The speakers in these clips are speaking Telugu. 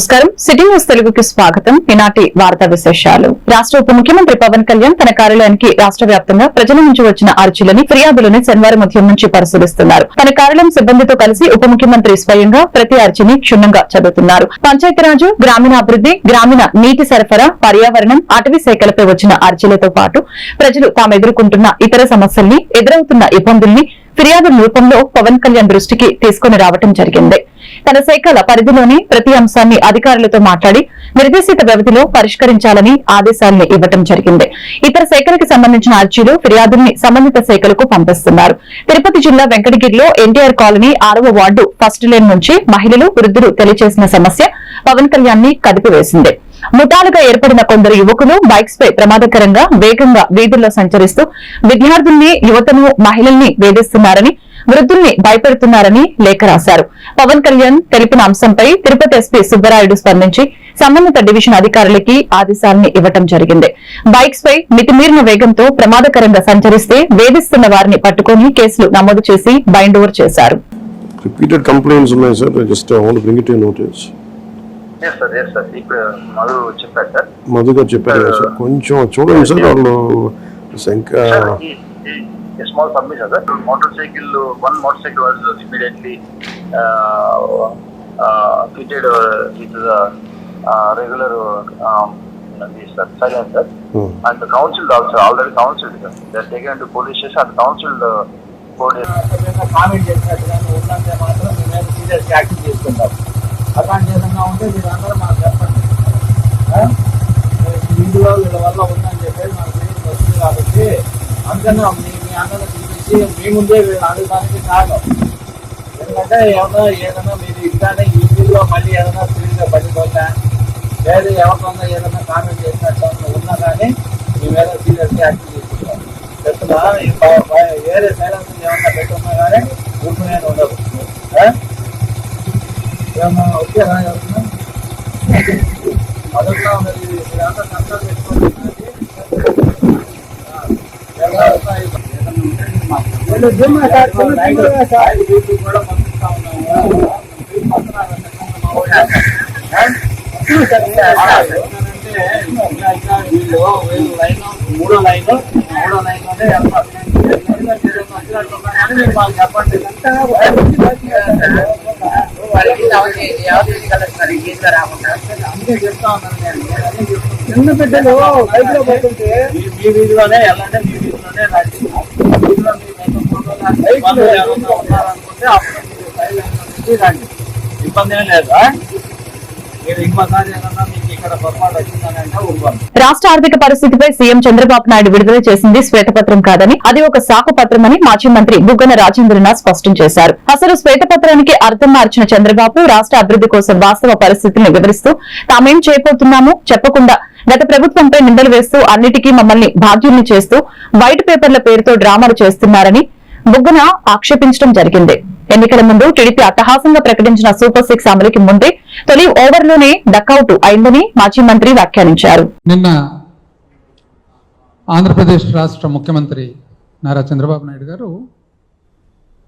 నమస్కారం. సిటీ న్యూస్ తెలుగుకి స్వాగతం. ఈనాటి వార్తా విశేషాలు. రాష్ట్ర ఉప ముఖ్యమంత్రి పవన్ కళ్యాణ్ తన కార్యాలయానికి రాష్ట్ర వ్యాప్తంగా ప్రజల నుంచి వచ్చిన అర్జీలని ఫిర్యాదులని శనివారం ఉదయం నుంచి పరిశీలిస్తున్నారు. తన కార్యాలయం సిబ్బందితో కలిసి ఉప ముఖ్యమంత్రి స్వయంగా ప్రతి అర్జీని క్షుణ్ణంగా చదువుతున్నారు. పంచాయతీరాజు గ్రామీణాభివృద్ధి గ్రామీణ నీటి సరఫరా పర్యావరణం అటవీ శాఖలపై వచ్చిన అర్జీలతో పాటు ప్రజలు తాము ఎదుర్కొంటున్న ఇతర సమస్యల్ని ఎదురవుతున్న ఇబ్బందుల్ని ఫిర్యాదుల రూపంలో పవన్ కళ్యాణ్ దృష్టికి తీసుకుని రావడం జరిగింది. తన శాఖల పరిధిలోని ప్రతి అంశాన్ని అధికారులతో మాట్లాడి నిర్దేశిత వ్యవధిలో పరిష్కరించాలని ఆదేశాలను ఇవ్వటం జరిగింది. ఇతర శాఖలకు సంబంధించిన అర్జీలు ఫిర్యాదుల్ని సంబంధిత శాఖలకు పంపిస్తున్నారు. తిరుపతి జిల్లా వెంకటగిరిలో ఎన్టీఆర్ కాలనీ ఆరవ వార్డు ఫస్ట్ లేన్ నుంచి మహిళలు వృద్ధులు తెలియజేసిన సమస్య పవన్ కళ్యాణ్ని కదిపివేసింది. ముఠాలుగా ఏర్పడిన కొందరు యువకులు బైక్స్ పై ప్రమాదకరంగా వేగంగా వీధుల్లో సంచరిస్తూ విద్యార్థుల్ని యువతను మహిళల్ని వేధిస్తున్నారని వృద్ధుల్ని భయపెడుతున్నారని లేఖ రాశారు. పవన్ కళ్యాణ్ తెలిపిన అంశంపై తిరుపతి ఎస్పీ సుబ్బరాయుడు స్పందించి సంబంధిత డివిజన్ అధికారులకి ఆదేశాలను ఇవ్వటం జరిగింది. బైక్స్ పై మితిమీరిన వేగంతో ప్రమాదకరంగా సంచరిస్తే వేధిస్తున్న వారిని పట్టుకుని కేసులు నమోదు చేసి బైండ్ ఓవర్ చేశారు. రిపీటెడ్ కంప్లైంట్స్ ఉన్నాయి sir. Just want bring it notice yes sir yes sir ఇప్పుడు మధు గారు చెప్పారు సార్. కొంచెం చూడండి సార్. వాళ్ళు ఇంకా small submission sir motorcycle one motorcycle was immediately fitted with regular sir silence sir and council also already council sir they taken to police station and council four days comment చేసినట్టుగా ఉన్నంతే మాత్రం మీ మీద సీరియస్ యాక్షన్ తీసుకుంటాం అలాంటి ఏదన్నా ఉంటే మీరు అందరూ మాకు చెప్పండి? ఇందులో వీళ్ళ వల్ల ఉందని చెప్పేసి మనకు తెలియదు వస్తుంది కాబట్టి అందుకని ఆందోళన చూపించి మీ ముందే వీళ్ళు అడగడానికి కారణం ఎందుకంటే ఏమన్నా ఏదైనా మీరు ఇట్లానే ఈ ఇందులో మళ్ళీ ఏదైనా స్పీడ్గా పడిపోతా లేదు ఎవరికన్నా ఏదైనా కామెంట్ చేసినట్టు ఉన్నా కానీ మీ మీద సీరియస్గా యాక్షన్ తీసుకుంటాం చెప్తున్నా వేరే సైలెన్స్ ఏమన్నా పెట్టున్నా కానీ ఊరుకునే ఉండదు ఏమన్నా వచ్చారా ఎవరన్నా మొదట్లో మరి మీరంతా కంట్రోల్ పెట్టుకోండి ఆ, ఏమన్నా వస్తాయి. ఏదన్నా ఉంటే మాకు రైలు డ్యూటీ కూడా పంపిస్తా ఉన్నాము పంపిస్తున్నారంటే మా ఊళ్ళో. ఆ? అంటే ఇంకా వీళ్ళు వీళ్ళు లైన్ మూడో లైన్ మూడో లైన్లోనే వెళ్తారు వచ్చినట్టున్నా కానీ మీరు మాకు చెప్పండి వారికి అందుకే రాష్ట్ర ఆర్థిక పరిస్థితిపై సీఎం చంద్రబాబు నాయుడు విడుదల చేసింది శ్వేతపత్రం కాదని అది ఒక సాకు పత్రమని మాజీ మంత్రి బుగ్గన రాజేంద్రనాథ్ స్పష్టం చేశారు. అసలు శ్వేతపత్రానికి అర్థం మార్చిన చంద్రబాబు రాష్ట్ర అభివృద్ధి కోసం వాస్తవ పరిస్థితిని వివరిస్తూ తామేం చేయబోతున్నామో? చెప్పకుండా గత ప్రభుత్వంపై నిందలు వేస్తూ అన్నిటికీ మమ్మల్ని బాధ్యుల్ని చేస్తూ వైట్ పేపర్ల పేరుతో డ్రామాలు చేస్తున్నారని బుగ్గన ఆక్షేపించడం జరిగింది. ఎన్నికల ముందు టీడీపీ అట్టహాసంగా ప్రకటించిన సూపర్ సిక్స్ అమలుకి ముందే తొలి ఓవర్లోనే డకౌట్ అయిందని మాజీ మంత్రి వ్యాఖ్యానించారు. నిన్న ఆంధ్రప్రదేశ్ రాష్ట్ర ముఖ్యమంత్రి Nara Chandrababu Naidu garu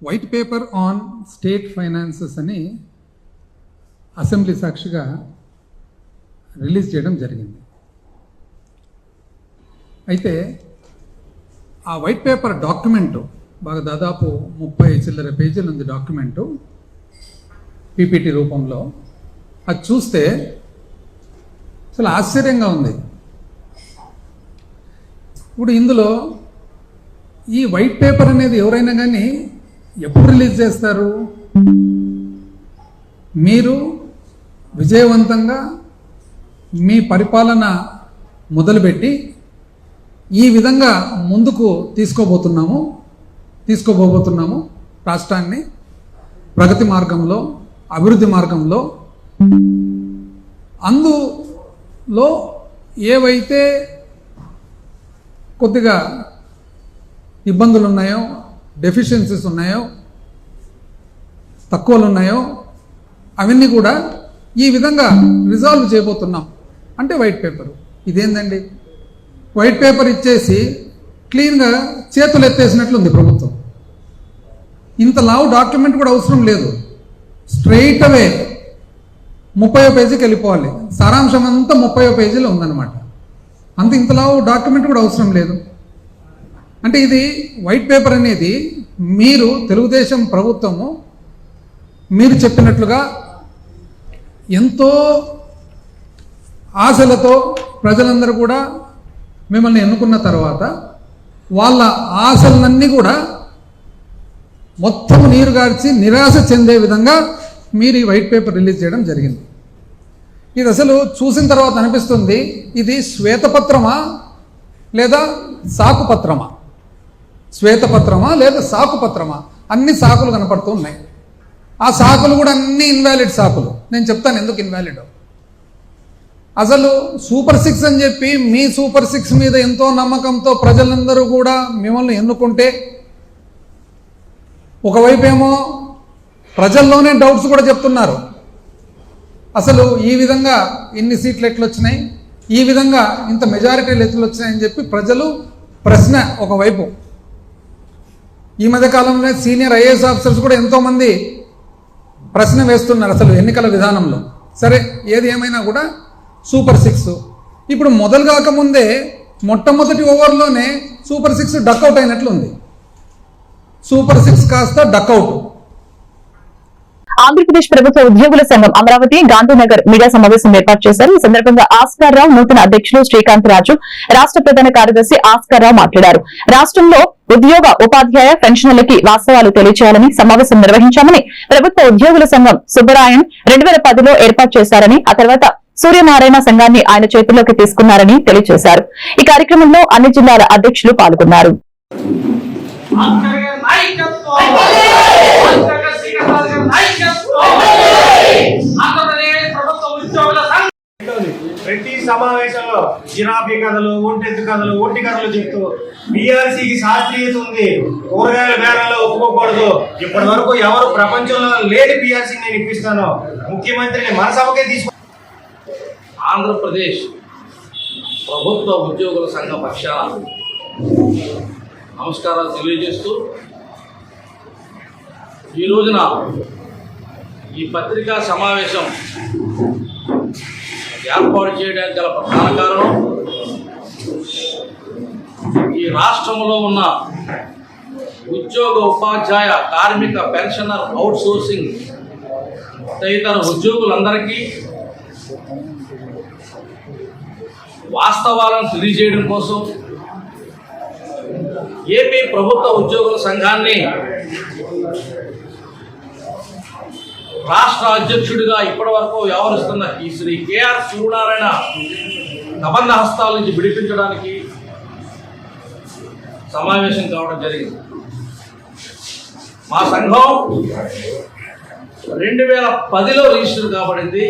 white paper on state finances అని అసెంబ్లీ సాక్షిగా రిలీజ్ చేయడం జరిగింది. అయితే ఆ వైట్ పేపర్ డాక్యుమెంటు బాగా దాదాపు ముప్పై చిల్లర పేజీలు ఉంది డాక్యుమెంటు పీపీటీ రూపంలో. అది చూస్తే అసలు ఆశ్చర్యంగా ఉంది. ఇప్పుడు ఇందులో ఈ వైట్ పేపర్ అనేది ఎవరైనా కానీ ఎప్పుడు రిలీజ్ చేస్తారు? మీరు విజయవంతంగా మీ పరిపాలన మొదలుపెట్టి ఈ విధంగా ముందుకు తీసుకోబోతున్నాము. తీసుకోబోతున్నాము రాష్ట్రాన్ని ప్రగతి మార్గంలో అభివృద్ధి మార్గంలో. అందులో ఏవైతే కొద్దిగా ఇబ్బందులు ఉన్నాయో డెఫిషియన్సీస్ ఉన్నాయో తక్కువలు ఉన్నాయో అవన్నీ కూడా ఈ విధంగా రిజాల్వ్ చేయబోతున్నాం. అంటే వైట్ పేపర్ ఇదేందండి? వైట్ పేపర్ ఇచ్చేసి క్లీన్గా చేతులు ఎత్తేసినట్లు ఉంది ప్రభుత్వం. ఇంత లావు డాక్యుమెంట్ కూడా అవసరం లేదు. స్ట్రైట్ అవే ముప్పై పేజీకి వెళ్ళిపోవాలి. సారాంశం అంతా ముప్పై పేజీలో ఉందన్నమాట. అంత ఇంతలా డాక్యుమెంట్ కూడా అవసరం లేదు. అంటే ఇది వైట్ పేపర్ అనేది మీరు తెలుగుదేశం ప్రభుత్వము మీరు చెప్పినట్లుగా ఎంతో ఆశలతో ప్రజలందరూ కూడా మిమ్మల్ని ఎన్నుకున్న తర్వాత వాళ్ళ ఆశలన్నీ కూడా మొత్తం నీరు గార్చి నిరాశ చెందే విధంగా మీరు ఈ వైట్ పేపర్ రిలీజ్ చేయడం జరిగింది. ఇది అసలు చూసిన తర్వాత అనిపిస్తుంది ఇది శ్వేతపత్రమా లేదా సాకుపత్రమా? శ్వేతపత్రమా లేదా సాకుపత్రమా? అన్ని సాకులు కనపడుతూ ఉన్నాయి. ఆ సాకులు కూడా అన్ని ఇన్వాలిడ్ సాకులు. నేను చెప్తాను ఎందుకు ఇన్వాలిడ్ అసలు సూపర్ సిక్స్ అని చెప్పి మీ సూపర్ సిక్స్ మీద ఎంతో నమ్మకంతో ప్రజలందరూ కూడా మిమ్మల్ని ఎన్నుకుంటే ఒకవైపు ఏమో ప్రజల్లోనే డౌట్స్ కూడా చెప్తున్నారు. అసలు ఈ విధంగా ఇన్ని సీట్లు ఎట్లు వచ్చినాయి ఈ విధంగా ఇంత మెజారిటీలు ఎట్లు వచ్చినాయని చెప్పి ప్రజలు ప్రశ్న ఒకవైపు. ఈ మధ్య కాలంలో సీనియర్ ఐఏఎస్ ఆఫీసర్స్ కూడా ఎంతోమంది ప్రశ్న వేస్తున్నారు అసలు ఎన్నికల విధానంలో. సరే ఏది ఏమైనా కూడా సూపర్ సిక్స్. ఇప్పుడు మొదలు కాకముందే మొట్టమొదటి ఓవర్లోనే సూపర్ సిక్స్ డక్అవుట్ అయినట్లుంది. సూపర్ సిక్స్ కాస్త డక్అవుట్. ఆంధ్రప్రదేశ్ ప్రభుత్వ ఉద్యోగుల సంఘం అమరావతి గాంధీనగర్ మీడియా సమావేశం ఏర్పాటు చేశారు. ఈ సందర్భంగా ఆస్కార్ రావు నూతన అధ్యక్షులు శ్రీకాంత్ రాజు రాష్ట్ర ప్రధాన కార్యదర్శి ఆస్కార్ రావు మాట్లాడారు. రాష్ట్రంలో ఉద్యోగ ఉపాధ్యాయ పెన్షన్లకి వాస్తవాలు తెలియచేయాలని సమావేశం నిర్వహించామని ప్రభుత్వ ఉద్యోగుల సంఘం సుబ్బరాయన్ రెండు వేల పదిలో ఏర్పాటు చేశారని ఆ తర్వాత సూర్యనారాయణ సంఘాన్ని ఆయన చేతుల్లోకి తీసుకున్నారని తెలియజేశారు. ఈ కార్యక్రమంలో అన్ని జిల్లాల అధ్యక్షులు పాల్గొన్నారు. ప్రతి సమావేశంలో జిరాఫీ కథలు ఒంటెత్తు కథలు ఒంటి కథలు చెప్తూ బీఆర్సీకి శాస్త్రీయత ఉంది. కూరగాయల బేరాల్లో ఒప్పుకోకూడదు. ఇప్పటి వరకు ఎవరు ప్రపంచంలో లేని బీఆర్సీ నేను ఇప్పిస్తాను ముఖ్యమంత్రిని మన సభకే తీసుకు ఆంధ్రప్రదేశ్ ప్రభుత్వ ఉద్యోగుల సంఘ పక్షాన నమస్కారాలు తెలియజేస్తూ ఈ రోజున ఈ పత్రికా సమావేశం ఏర్పాటు చేయడానికి గల ప్రధాన కారణం ఈ రాష్ట్రంలో ఉన్న ఉద్యోగ ఉపాధ్యాయ కార్మిక పెన్షనర్ అవుట్ సోర్సింగ్ తదితర ఉద్యోగులందరికీ వాస్తవాలను తెలియజేయడం కోసం ఏపీ ప్రభుత్వ ఉద్యోగుల సంఘాన్ని రాష్ట్ర అధ్యక్షుడిగా ఇప్పటి వరకు వ్యవహరిస్తున్న ఈ శ్రీ కేఆర్ సూర్యనారాయణ కబంధ హస్తాల నుంచి విడిపించడానికి సమావేశం కావడం జరిగింది. మా సంఘం రెండు వేల పదిలో రిజిస్టర్ కాబడింది.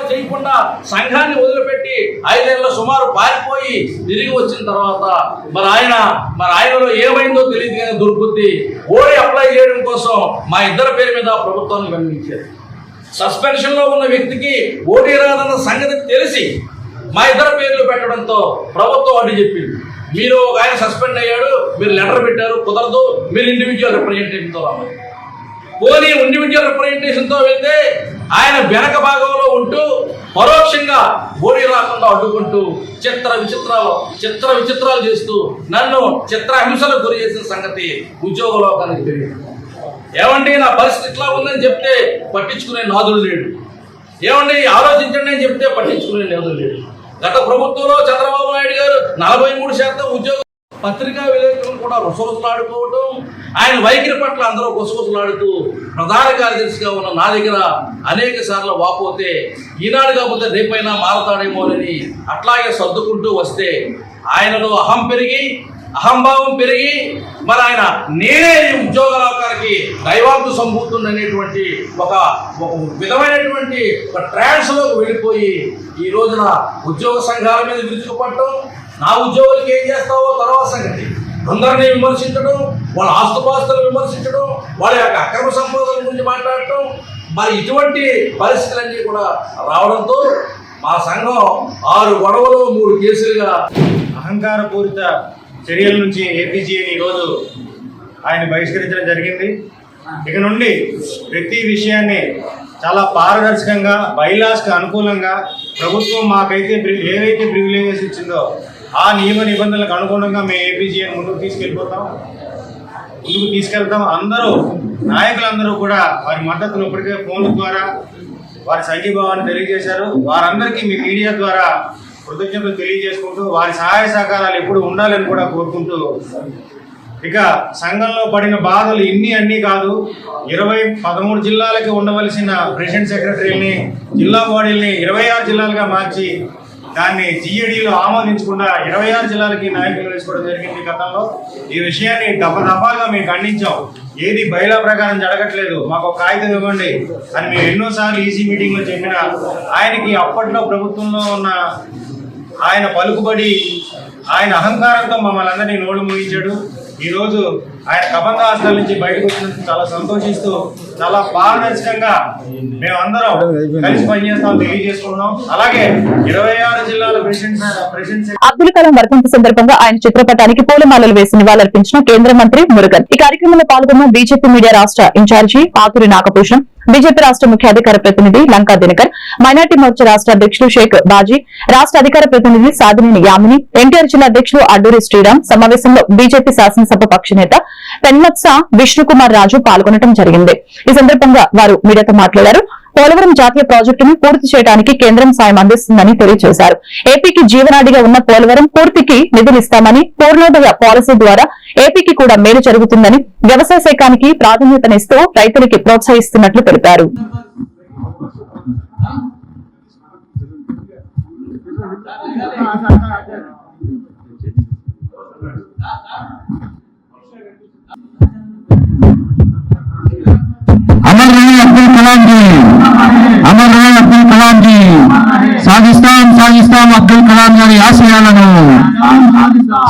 చేయకుండా సంఘాన్ని వదిలిపెట్టి ఐదేళ్ళ సుమారు పారిపోయి తిరిగి వచ్చిన తర్వాత మరి ఆయన మరి ఆయనలో ఏమైందో తెలియదు కానీ దుర్బుద్ధి. ఓడి అప్లై చేయడం కోసం మా ఇద్దరి పేరు మీద ప్రభుత్వాన్ని గమనించారు సస్పెన్షన్లో ఉన్న వ్యక్తికి ఓటీ రాదన్న సంగతి తెలిసి మా ఇద్దరు పేర్లు పెట్టడంతో ప్రభుత్వం అడ్డు చెప్పింది. మీరు ఒక ఆయన సస్పెండ్ అయ్యాడు మీరు లెటర్ పెట్టారు కుదరదు మీరు ఇండివిజువల్ రిప్రజెంటేటివ్తో రావాలి. పోనీ ఇండివిజువల్ రిప్రజెంటేషన్తో వెళ్తే ఆయన వెనక భాగంలో ఉంటూ పరోక్షంగా ఓడి రాకుండా అడ్డుకుంటూ చిత్ర విచిత్రాలు చిత్ర విచిత్రాలు చేస్తూ నన్ను చిత్రహింసలకు గురి చేసిన సంగతి ఉద్యోగ లోకానికి తెలియదు. ఏమండి నా పరిస్థితి ఇట్లా ఉందని చెప్తే పట్టించుకునే నాదుడు లేడు. ఏమండి ఆలోచించండి అని చెప్తే పట్టించుకునే నాదుడు లేడు. గత ప్రభుత్వంలో చంద్రబాబు నాయుడు గారు నలభై మూడు శాతం ఉద్యోగ పత్రికా విలేకరులు కూడా రుసరుసలాడుకోవడం ఆయన వైఖరి పట్ల అందరూ గుసగుసలాడుతూ ప్రధాన కార్యదర్శిగా ఉన్న నా దగ్గర అనేక సార్లు వాపోతే ఈనాడు కాకపోతే రేపైనా మారతాడేమోనని అట్లాగే సర్దుకుంటూ వస్తే ఆయనలో అహం పెరిగి అహంభావం పెరిగి మరి ఆయన నేనే ఈ ఉద్యోగ దైవాంతు సంభూతుంది అనేటువంటి ఒక ఒక విధమైనటువంటి ఒక ట్రాన్స్లోకి వెళ్ళిపోయి ఈ రోజున ఉద్యోగ సంఘాల మీద విరుచుకుపడటం నా ఉద్యోగులకి ఏం చేస్తావో తర్వాత సంగతి. అందరినీ విమర్శించడం వాళ్ళ ఆస్తుపాస్తులు విమర్శించడం వాళ్ళ యొక్క అక్రమ సంపాదన గురించి మాట్లాడటం మరి ఇటువంటి పరిస్థితులన్నీ కూడా రావడంతో మా సంఘం ఆరు గొడవలు మూడు కేసులుగా అహంకారపూరిత చర్యల నుంచి ఏపీజీని ఈరోజు ఆయన బహిష్కరించడం జరిగింది. ఇక నుండి ప్రతి విషయాన్ని చాలా పారదర్శకంగా బైలాస్కి అనుకూలంగా ప్రభుత్వం మాకైతే ప్రి- ఏవైతే ప్రివిలేజెస్ ఇచ్చిందో ఆ నియమ నిబంధనలకు అనుగుణంగా మేము ఏపీజీఎన్ ముందుకు తీసుకెళ్ళిపోతాం. ముందుకు తీసుకెళ్తాం. అందరూ నాయకులందరూ కూడా వారి మద్దతును ఇప్పటికే ఫోన్ల ద్వారా వారి సంఘీభావాన్ని తెలియజేశారు. వారందరికీ మీ మీడియా ద్వారా కృతజ్ఞతలు తెలియజేసుకుంటూ వారి సహాయ సహకారాలు ఎప్పుడు ఉండాలని కూడా కోరుకుంటూ ఇక సంఘంలో పడిన బాధలు ఇన్ని అన్నీ కాదు ఇరవై పదమూడు జిల్లాలకి ఉండవలసిన ప్రెసిడెంట్ సెక్రటరీని జిల్లా బాడీల్ని ఇరవై ఆరు జిల్లాలుగా మార్చి దాన్ని జిఏడీలో ఆమోదించకుండా ఇరవై ఆరు జిల్లాలకి నాయకులు వేసుకోవడం జరిగింది గతంలో. ఈ విషయాన్ని దపదపాగా మేము ఖండించాం. ఏది బయలా ప్రకారం జరగట్లేదు. మాకు ఒక కాగితం ఇవ్వండి అని మేము ఎన్నోసార్లు ఈసీ మీటింగ్లో చెప్పిన ఆయనకి అప్పట్లో ప్రభుత్వంలో ఉన్న ఆయన పలుకుబడి ఆయన అహంకారంతో మమ్మల్ని అందరినీ నోడు ముగించాడు ఈరోజు ఆయన కబంధ హాస్టల్ నుంచి బయటకు వచ్చినందుకు చాలా సంతోషిస్తూ చాలా పారదర్శకంగా మేమందరం కలిసి పనిచేస్తాం తెలియజేసుకుంటున్నాం. అలాగే ఇరవై ఆరు జిల్లాల అబ్దుల్ కలాం వర్ధంతి సందర్భంగా ఆయన చిత్రపటానికి పూలమాలలు వేసి నివాళులర్పించిన కేంద్ర మంత్రి మురుగన్. ఈ కార్యక్రమంలో పాల్గొన్న బీజేపీ మీడియా రాష్ట్ర ఇన్ఛార్జి పాతూరి నాగభూషణం బీజేపీ రాష్ట్ర ముఖ్య అధికార ప్రతినిధి లంకా దినకర్ మైనార్టీ మోర్చా రాష్ట్ర అధ్యక్షులు షేక్ బాజీ రాష్ట్ర అధికార ప్రతినిధి సాధినేని యామిని ఎన్టీఆర్ జిల్లా అధ్యక్షులు అడ్డూరి శ్రీరామ్ సమావేశంలో బీజేపీ శాసనసభ పక్ష నేత పెన్మత్స విష్ణుకుమార్ రాజు పాల్గొనడం జరిగింది. ఈ సందర్భంగా వారు మీడియాతో మాట్లాడారు. పోలవరం జాతీయ ప్రాజెక్టును పూర్తి చేయడానికి కేంద్రం సాయం అందిస్తుందని తెలియజేశారు. ఏపీకి జీవనాడిగా ఉన్న పోలవరం పూర్తికి నిధులిస్తామని పూర్ణోదయ పాలసీ ద్వారా ఏపీకి కూడా మేలు జరుగుతుందని వ్యవసాయ శాఖానికి ప్రాధాన్యతనిస్తూ రైతులకి ప్రోత్సహిస్తున్నట్లు తెలిపారు. కలాం జీ అమర్ రాయ్ అబ్దుల్ కలాం జీ సాగిస్తాం సాగిస్తాం అబ్దుల్ కలాం గారి ఆశయాలను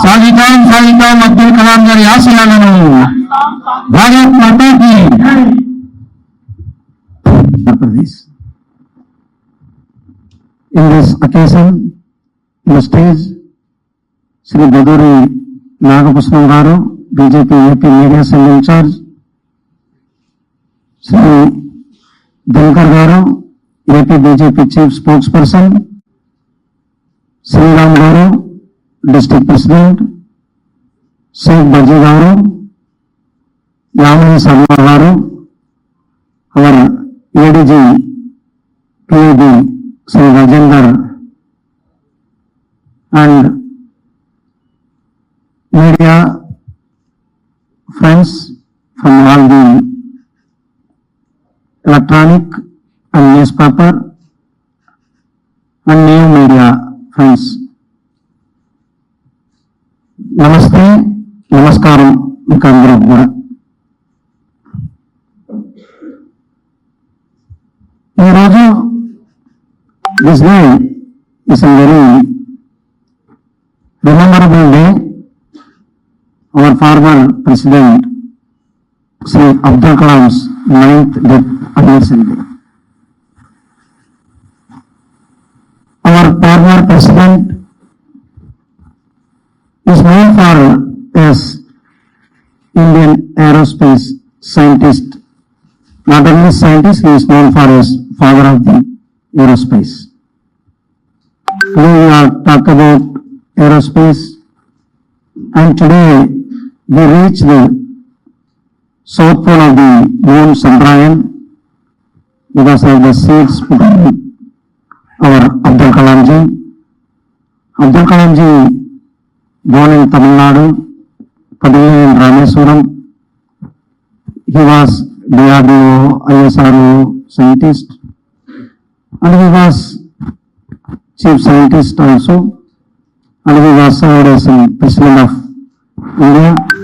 సాగితాం సాగితాం అబ్దుల్ కలాం గారి ఆశయాలను భారత్ మాతాకి Pradesh. In this occasion, in the stage, Sri Baduri Nagapusman Garu, BJP AP Media Cell in charge, Sri Dinakar garu AP BJP chief spokesperson Sriram garu district president Sheikh Baji garu Yamini Sharma garu our ADG PID Shri Rajender and media friends electronic and newspaper and new media friends. నమస్తే నమస్కారం మీకు అందరూ కూడా ఈరోజు this day is a very rememberable day our former president Sri Abdul Kalam's ninth death anniversary. Our former president is known for as Indian aerospace scientist. Not only scientist, he is known for as father of the aerospace. Today we are talk about aerospace and today we reach the south pole of the moon Chandrayaan because of the seeds put on our Abdul Kalam ji. Abdul Kalam ji born in Tamil Nadu, particularly in Rameswaram. He was DRDO, ISRO scientist and he was chief scientist also and he was served as president of India.